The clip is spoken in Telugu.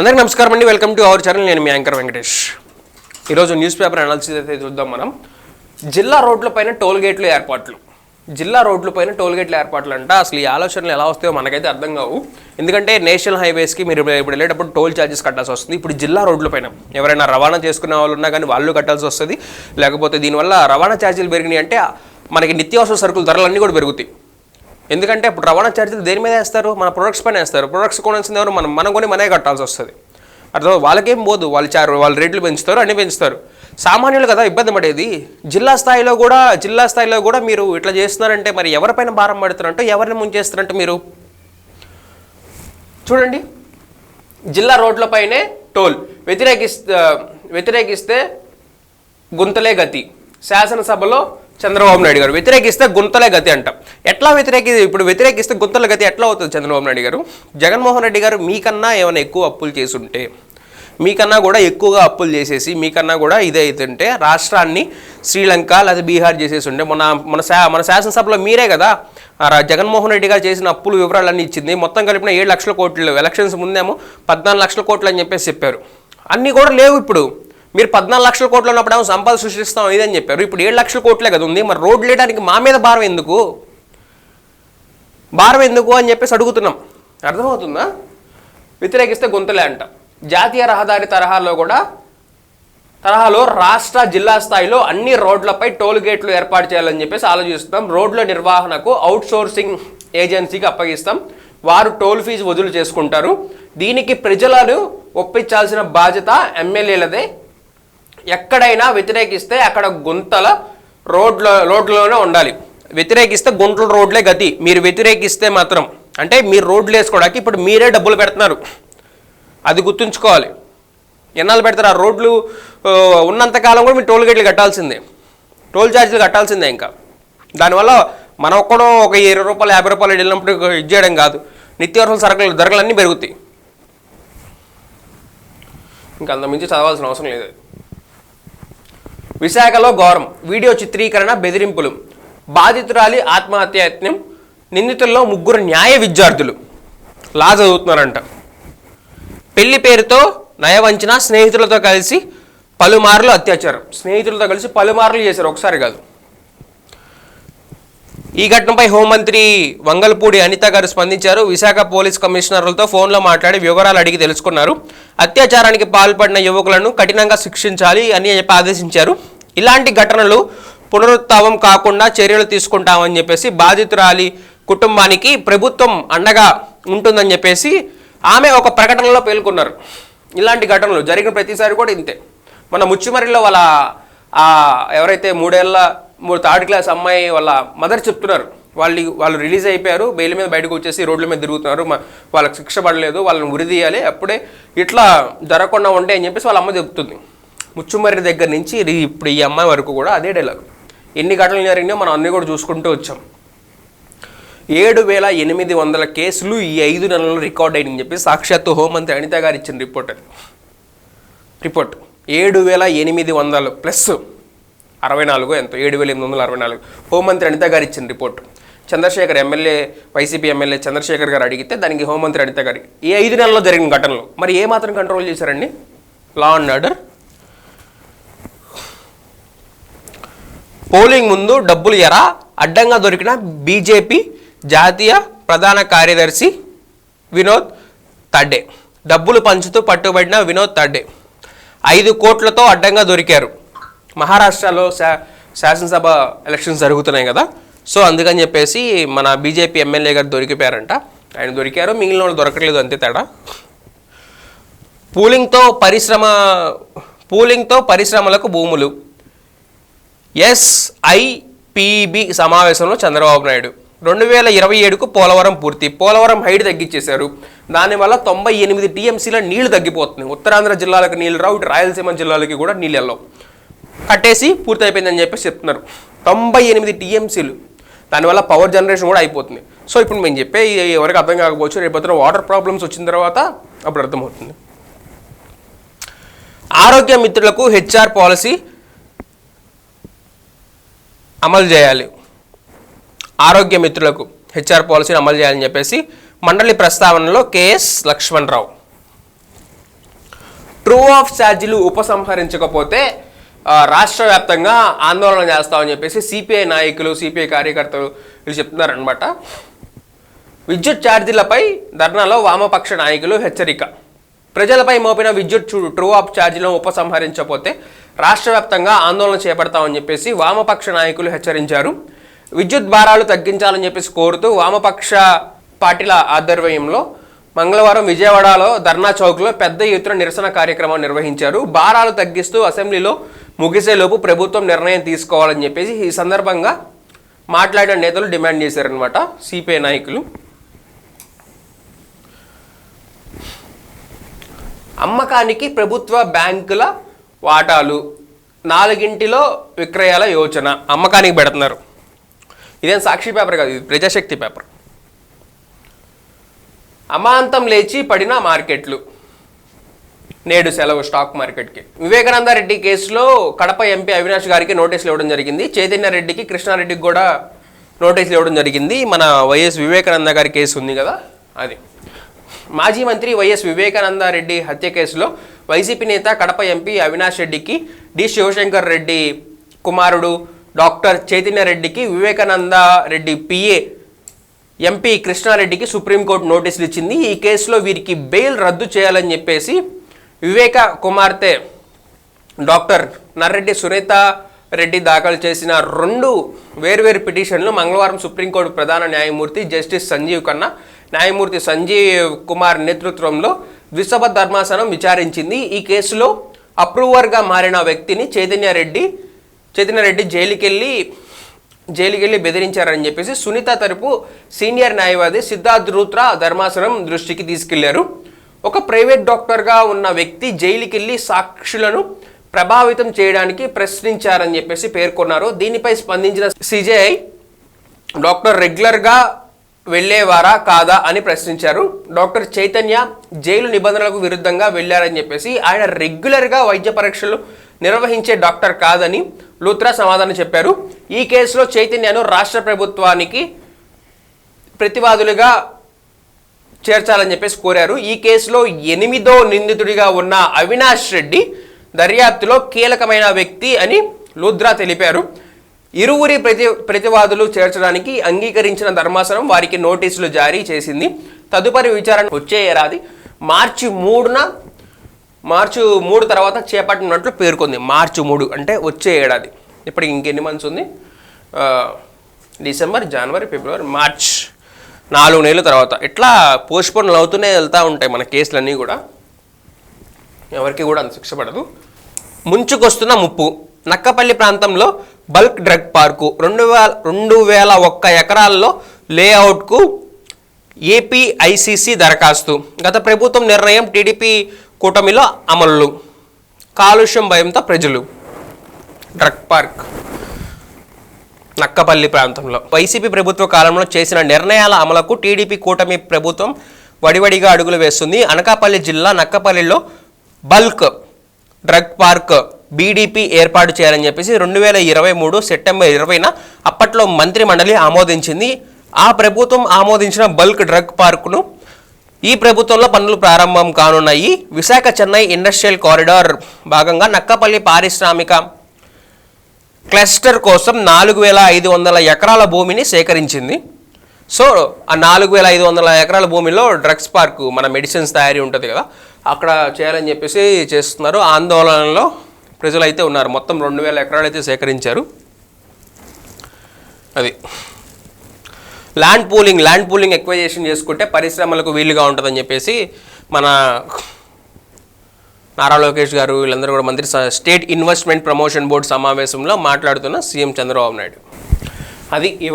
అందరికీ నమస్కారం అండి. వెల్కమ్ టు అవర్ ఛానల్ నేను మీ యాంకర్ వెంకటేష్. ఈరోజు న్యూస్ పేపర్ అనాలిసిస్ అయితే చూద్దాం మనం. జిల్లా రోడ్లపైన టోల్ గేట్లు ఏర్పాట్లు. జిల్లా రోడ్లపైన టోల్ గేట్లు ఏర్పాట్లు అంట అసలు ఈ ఆలోచనలు ఎలా వస్తాయో మనకైతే అర్థం కావు. ఎందుకంటే నేషనల్ హైవేస్కి మీరు ఇప్పుడు వెళ్ళేటప్పుడు టోల్ ఛార్జెస్ కట్టాల్సి వస్తుంది. ఇప్పుడు జిల్లా రోడ్లపైన ఎవరైనా రవాణా చేసుకునే వాళ్ళు ఉన్నా కానీ వాళ్ళు కట్టాల్సి వస్తుంది. లేకపోతే దీనివల్ల రవాణా ఛార్జీలు పెరిగినాయి అంటే మనకి నిత్యావసర సరుకుల ధరలన్నీ కూడా పెరుగుతాయి. ఎందుకంటే ఇప్పుడు రవాణా ఛార్జీలు దేని మీద వేస్తారు? మన ప్రొడక్ట్స్ పైన వేస్తారు. ప్రొడక్ట్స్ కొనాల్సింది ఎవరు? మనం మనం కొని మనమే కట్టాల్సి వస్తుంది. అర్థం వాళ్ళకేం పోదు. వాళ్ళు చారు వాళ్ళు రేట్లు పెంచుతారు అన్ని పెంచుతారు. సామాన్యులు కదా ఇబ్బంది పడేది. జిల్లా స్థాయిలో కూడా జిల్లా స్థాయిలో కూడా మీరు ఇట్లా చేస్తున్నారంటే మరి ఎవరిపైన భారం పడుతున్నారంటే ఎవరిని ముంచేస్తారంటే మీరు? చూడండి. జిల్లా రోడ్లపైనే టోల్. వ్యతిరేకిస్తే వ్యతిరేకిస్తే గుంతలే గతి. శాసనసభలో చంద్రబాబు నాయుడు గారు. వ్యతిరేకిస్తే గుంతలే గతి అంట. ఎట్లా వ్యతిరేకి ఇప్పుడు వ్యతిరేకిస్తే గుంతల గతి ఎట్లా అవుతుంది చంద్రబాబు నాయుడు గారు? జగన్మోహన్ రెడ్డి గారు మీకన్నా ఏమైనా ఎక్కువ అప్పులు చేసుంటే మీకన్నా కూడా ఎక్కువగా అప్పులు చేసేసి మీకన్నా కూడా ఇదే అవుతుంటే రాష్ట్రాన్ని శ్రీలంక లేదా బీహార్ చేసేసి ఉంటే మన మన శా మన శాసనసభలో మీరే కదా జగన్మోహన్ రెడ్డి గారు చేసిన అప్పులు వివరాలన్నీ ఇచ్చింది. మొత్తం కలిపిన ఏడు లక్షల కోట్లు ఎలక్షన్స్ ముందేమో పద్నాలుగు లక్షల కోట్లు అని చెప్పేసి చెప్పారు. అన్నీ కూడా లేవు ఇప్పుడు. మీరు పద్నాలుగు లక్షల కోట్లు ఉన్నప్పుడు ఏమో సంపద సృష్టిస్తాం ఇదని చెప్పారు. ఇప్పుడు ఏడు లక్షల కోట్లే కదా ఉంది. మరి రోడ్లు వేయడానికి మా మీద భారం ఎందుకు? భారం ఎందుకు అని చెప్పేసి అడుగుతున్నాం. అర్థమవుతుందా? వ్యతిరేకిస్తే గొంతులే అంట. జాతీయ రహదారి తరహాలో కూడా తరహాలో రాష్ట్ర జిల్లా స్థాయిలో అన్ని రోడ్లపై టోల్ గేట్లు ఏర్పాటు చేయాలని చెప్పేసి ఆలోచిస్తున్నాం. రోడ్ల నిర్వహణకు అవుట్ సోర్సింగ్ ఏజెన్సీకి అప్పగిస్తాం. వారు టోల్ ఫీజు వదులు చేసుకుంటారు. దీనికి ప్రజలను ఒప్పించాల్సిన బాధ్యత ఎమ్మెల్యేలదే. ఎక్కడైనా వ్యతిరేకిస్తే అక్కడ గుంతల రోడ్లో రోడ్లోనే ఉండాలి. వ్యతిరేకిస్తే గుంటల రోడ్లే గతి. మీరు వ్యతిరేకిస్తే మాత్రం. అంటే మీరు రోడ్లు వేసుకోవడానికి ఇప్పుడు మీరే డబ్బులు పెడుతున్నారు. అది గుర్తుంచుకోవాలి. ఎన్నాళ్ళు పెడతారు? ఆ రోడ్లు ఉన్నంతకాలం కూడా మీరు టోల్ గేట్లు కట్టాల్సిందే. టోల్ ఛార్జీలు కట్టాల్సిందే ఇంకా. దానివల్ల మనం ఒక్కడో ఒక ఇరవై రూపాయలు యాభై రూపాయలు వెళ్ళినప్పుడు ఇది చేయడం కాదు. నిత్యావసర సరుకులు ధరలు అన్నీ పెరుగుతాయి. ఇంకా అంతమించి చదవాల్సిన అవసరం లేదు. విశాఖలో ఘోరం. వీడియో చిత్రీకరణ బెదిరింపులు. బాధితురాలి ఆత్మహత్యాయత్నం నిందితుల్లో ముగ్గురు న్యాయ విద్యార్థులు. లా చదువుతున్నారంట. పెళ్ళి పేరుతో నయవంచన స్నేహితులతో కలిసి పలుమార్లు అత్యాచారం. స్నేహితులతో కలిసి పలుమార్లు చేశారు. ఒకసారి కాదు. ఈ ఘటనపై హోంమంత్రి వంగల్పూడి అనిత గారు స్పందించారు. విశాఖ పోలీస్ కమిషనర్లతో ఫోన్లో మాట్లాడి వివరాలు అడిగి తెలుసుకున్నారు. అత్యాచారానికి పాల్పడిన యువకులను కఠినంగా శిక్షించాలి అని చెప్పి ఆదేశించారు. ఇలాంటి ఘటనలు పునరుత్వం కాకుండా చర్యలు తీసుకుంటామని చెప్పేసి బాధితురాలి కుటుంబానికి ప్రభుత్వం అండగా ఉంటుందని చెప్పేసి ఆమె ఒక ప్రకటనలో పేర్కొన్నారు. ఇలాంటి ఘటనలు జరిగిన ప్రతిసారి కూడా ఇంతే. మన ముచ్చిమరిలో వాళ్ళ ఎవరైతే మూడేళ్ళ మూడు థర్డ్ క్లాస్ అమ్మాయి వాళ్ళ మదర్ చెప్తున్నారు. వాళ్ళు వాళ్ళు రిలీజ్ అయిపోయారు బెయిల్ మీద బయటకు వచ్చేసి రోడ్ల మీద తిరుగుతున్నారు. వాళ్ళకి శిక్ష పడలేదు వాళ్ళని ఉరిదీయాలి అప్పుడే ఇట్లా జరగకుండా ఉంటే అని చెప్పేసి వాళ్ళ అమ్మ చెప్తుంది. ముచ్చుమర్రి దగ్గర నుంచి ఇప్పుడు ఈ అమ్మాయి వరకు కూడా అదే డైలాగ్. ఎన్ని ఘటనలు జరిగినాయో మనం అన్నీ కూడా చూసుకుంటూ వచ్చాం. ఏడు వేల ఎనిమిది వందల కేసులు ఈ ఐదు నెలల్లో రికార్డ్ అయ్యని చెప్పి సాక్షాత్తు హోంమంత్రి అనిత గారు ఇచ్చిన రిపోర్ట్. అది రిపోర్ట్. ఏడు వేల ఎనిమిది వందలు ప్లస్ అరవై నాలుగు ఎంతో ఏడు వేల ఎనిమిది వందల అరవై నాలుగు. హోంమంత్రి అనిత గారు ఇచ్చిన report. Chandrasekhar MLA YCP MLA Chandrasekhar గారు అడిగితే దానికి హోంమంత్రి అనిత గారి ఈ ఐదు నెలల్లో జరిగిన ఘటనలు మరి ఏ మాత్రం కంట్రోల్ చేశారండి? లా అండ్ ఆర్డర్ పోలింగ్ ముందు డబ్బులు ఎరా అడ్డంగా దొరికిన బీజేపీ జాతీయ ప్రధాన కార్యదర్శి వినోద్ తడ్డే. డబ్బులు పంచుతూ పట్టుబడిన వినోద్ తడ్డే. ఐదు కోట్లతో అడ్డంగా దొరికారు. మహారాష్ట్రలో శా శాసనసభ ఎలక్షన్స్ జరుగుతున్నాయి కదా. సో అందుకని చెప్పేసి మన బీజేపీ ఎమ్మెల్యే గారు దొరికిపోయారంట. ఆయన దొరికారు మిగిలిన వాళ్ళు దొరకలేదు అంతే తేడా. పూలింగ్తో పరిశ్రమ పూలింగ్తో పరిశ్రమలకు భూములు. ఎస్ఐపిబి సమావేశంలో చంద్రబాబు నాయుడు. రెండు వేల ఇరవై ఏడుకు పోలవరం పూర్తి. పోలవరం హైట్ తగ్గించేశారు. దానివల్ల తొంభై ఎనిమిది టీఎంసీల నీళ్ళు తగ్గిపోతున్నాయి. ఉత్తరాంధ్ర జిల్లాలకు నీళ్ళు రావు ఇటు రాయలసీమ జిల్లాలకి కూడా నీళ్ళు వెళ్ళవు కట్టేసి పూర్తి అయిపోయిందని చెప్పేసి చెప్తున్నారు. తొంభై ఎనిమిది టీఎంసీలు. దానివల్ల పవర్ జనరేషన్ కూడా అయిపోతుంది. సో ఇప్పుడు మేము చెప్పే ఎవరికి అర్థం కాకపోవచ్చు రేపు వాటర్ ప్రాబ్లమ్స్ వచ్చిన తర్వాత అప్పుడు అర్థమవుతుంది. ఆరోగ్య మిత్రులకు హెచ్ఆర్ పాలసీ అమలు చేయాలి. ఆరోగ్య మిత్రులకు హెచ్ఆర్ పాలసీని అమలు చేయాలని చెప్పేసి మండలి ప్రస్తావనలో K S Lakshmanarao. True up ఛార్జీలు ఉపసంహరించకపోతే రాష్ట్ర వ్యాప్తంగా ఆందోళన చేస్తామని చెప్పేసి సిపిఐ నాయకులు సిపిఐ కార్యకర్తలు వీళ్ళు చెప్తున్నారనమాట విద్యుత్ ఛార్జీలపై ధర్నాలో వామపక్ష నాయకులు హెచ్చరిక. ప్రజలపై మోపిన విద్యుత్ ట్రూ ఆఫ్ ఛార్జీలను ఉపసంహరించకపోతే రాష్ట్ర వ్యాప్తంగా ఆందోళన చేపడతామని చెప్పేసి వామపక్ష నాయకులు హెచ్చరించారు. విద్యుత్ భారాలు తగ్గించాలని చెప్పేసి కోరుతూ వామపక్ష పార్టీల ఆధ్వర్యంలో మంగళవారం విజయవాడలో ధర్నా చౌక్లో పెద్ద ఎత్తున నిరసన కార్యక్రమం నిర్వహించారు. భారాలు తగ్గిస్తూ అసెంబ్లీలో ముగిసేలోపు ప్రభుత్వం నిర్ణయం తీసుకోవాలని చెప్పేసి ఈ సందర్భంగా మాట్లాడిన నేతలు డిమాండ్ చేశారనమాట సిపిఐ నాయకులు. అమ్మకానికి ప్రభుత్వ బ్యాంకుల వాటాలు నాలుగింటిలో విక్రయాల యోచన అమ్మకానికి పెడుతున్నారు. ఇదేం సాక్షి పేపర్ కాదు ఇది ప్రజాశక్తి పేపర్. అమాంతం లేచి పడిన మార్కెట్లు. నేడు సెలవు స్టాక్ మార్కెట్కి. వివేకానంద రెడ్డి కేసులో కడప ఎంపీ అవినాష్ గారికి నోటీసులు ఇవ్వడం జరిగింది. చైతన్య రెడ్డికి కృష్ణారెడ్డికి కూడా నోటీసులు ఇవ్వడం జరిగింది. మన వైఎస్ వివేకానంద గారి కేసు ఉంది కదా? అది. మాజీ మంత్రి వైఎస్ వివేకానంద రెడ్డి హత్య కేసులో వైసీపీ నేత కడప ఎంపీ అవినాష్ రెడ్డికి డి శివశంకర్ రెడ్డి కుమారుడు డాక్టర్ చైతన్య రెడ్డికి వివేకానంద రెడ్డి పిఏ ఎంపీ కృష్ణారెడ్డికి సుప్రీంకోర్టు నోటీసులు ఇచ్చింది. ఈ కేసులో వీరికి బెయిల్ రద్దు చేయాలని చెప్పేసి వివేక కుమార్తె డాక్టర్ నర్రెడ్డి సునీత రెడ్డి దాఖలు చేసిన రెండు వేర్వేరు పిటిషన్లు మంగళవారం సుప్రీంకోర్టు ప్రధాన న్యాయమూర్తి జస్టిస్ సంజీవ్ ఖన్నా న్యాయమూర్తి సంజీవ్ కుమార్ నేతృత్వంలో ద్విసభ ధర్మాసనం విచారించింది. ఈ కేసులో అప్రూవర్గా మారిన వ్యక్తిని చైతన్య రెడ్డి చైతన్య రెడ్డి జైలుకెళ్ళి జైలుకెళ్ళి బెదిరించారని చెప్పేసి సునీత తరపు సీనియర్ న్యాయవాది సిద్ధార్థ్ రూత్రా ధర్మాసనం దృష్టికి తీసుకెళ్ళారు. ఒక ప్రైవేట్ డాక్టర్గా ఉన్న వ్యక్తి జైలుకెళ్ళి సాక్షులను ప్రభావితం చేయడానికి ప్రశ్నించారని చెప్పేసి పేర్కొన్నారు. దీనిపై స్పందించిన సిజేఐ డాక్టర్ రెగ్యులర్గా వెళ్ళేవారా కాదా అని ప్రశ్నించారు. డాక్టర్ చైతన్య జైలు నిబంధనలకు విరుద్ధంగా వెళ్ళారని చెప్పేసి ఆయన రెగ్యులర్గా వైద్య పరీక్షలు నిర్వహించే డాక్టర్ కాదని లూత్రా సమాధానం చెప్పారు. ఈ కేసులో చైతన్యను రాష్ట్ర ప్రభుత్వానికి ప్రతివాదులుగా చేర్చాలని చెప్పేసి కోరారు. ఈ కేసులో ఎనిమిదో నిందితుడిగా ఉన్న అవినాష్ రెడ్డి దర్యాప్తులో కీలకమైన వ్యక్తి అని లుద్రా తెలిపారు. ఇరువురి ప్రతి ప్రతివాదులు చేర్చడానికి అంగీకరించిన ధర్మాసనం వారికి నోటీసులు జారీ చేసింది. తదుపరి విచారణ వచ్చే ఏడాది మార్చి మూడున మార్చి మూడు తర్వాత చేపట్టినట్లు పేర్కొంది. మార్చి మూడు అంటే వచ్చే ఏడాది. ఇప్పటికి ఇంకెన్ని మంత్స్ ఉంది? డిసెంబర్ జనవరి ఫిబ్రవరి మార్చ్. నాలుగు నెలల తర్వాత. ఇట్లా పోస్ట్పోన్లు అవుతూనే వెళ్తూ ఉంటాయి మన కేసులన్నీ కూడా. ఎవరికి కూడా అంత శిక్ష పడదు. ముంచుకొస్తున్న ముప్పు. నక్కపల్లి ప్రాంతంలో బల్క్ డ్రగ్ పార్కు. రెండు వేల రెండు వేల ఒక్క ఎకరాల్లో లేఅవుట్కు ఏపీఐసిసి దరఖాస్తు. గత ప్రభుత్వం నిర్ణయం టీడీపీ కూటమిలో అమలు కాలుష్యం భయంతో ప్రజలు. Drug park. నక్కపల్లి ప్రాంతంలో. వైసీపీ ప్రభుత్వ కాలంలో చేసిన నిర్ణయాల అమలుకు టీడీపీ కూటమి ప్రభుత్వం వడివడిగా అడుగులు వేస్తుంది. అనకాపల్లి జిల్లా నక్కపల్లిలో బల్క్ డ్రగ్ పార్క్ బీడీపీ ఏర్పాటు చేయాలని చెప్పేసి రెండు వేల ఇరవై మూడు సెప్టెంబర్ ఇరవైన అప్పట్లో మంత్రి మండలి ఆమోదించింది. ఆ ప్రభుత్వం ఆమోదించిన బల్క్ డ్రగ్ పార్కును ఈ ప్రభుత్వంలో పనులు ప్రారంభం కానున్నాయి. విశాఖ చెన్నై ఇండస్ట్రియల్ కారిడార్ భాగంగా నక్కపల్లి పారిశ్రామిక క్లస్టర్ కోసం నాలుగు వేల ఐదు వందల ఎకరాల భూమిని సేకరించింది. సో ఆ నాలుగు వేల ఐదు వందల ఎకరాల భూమిలో డ్రగ్స్ పార్క్ మన మెడిసిన్స్ తయారీ ఉంటుంది కదా అక్కడ చేయాలని చెప్పేసి చేస్తున్నారు. ఆందోళనలో ప్రజలైతే ఉన్నారు. మొత్తం రెండు వేల ఎకరాలు అయితే సేకరించారు. అది. Land pooling land pooling acquisition చేసుకుంటే పరిశ్రమలకు వీలుగా ఉంటుందని చెప్పేసి మన నారా లోకేష్ గారు వీళ్ళందరూ కూడా మంత్రి స్టేట్ ఇన్వెస్ట్మెంట్ ప్రమోషన్ బోర్డు సమావేశంలో మాట్లాడుతున్న సీఎం చంద్రబాబు నాయుడు. అది ఇవాళ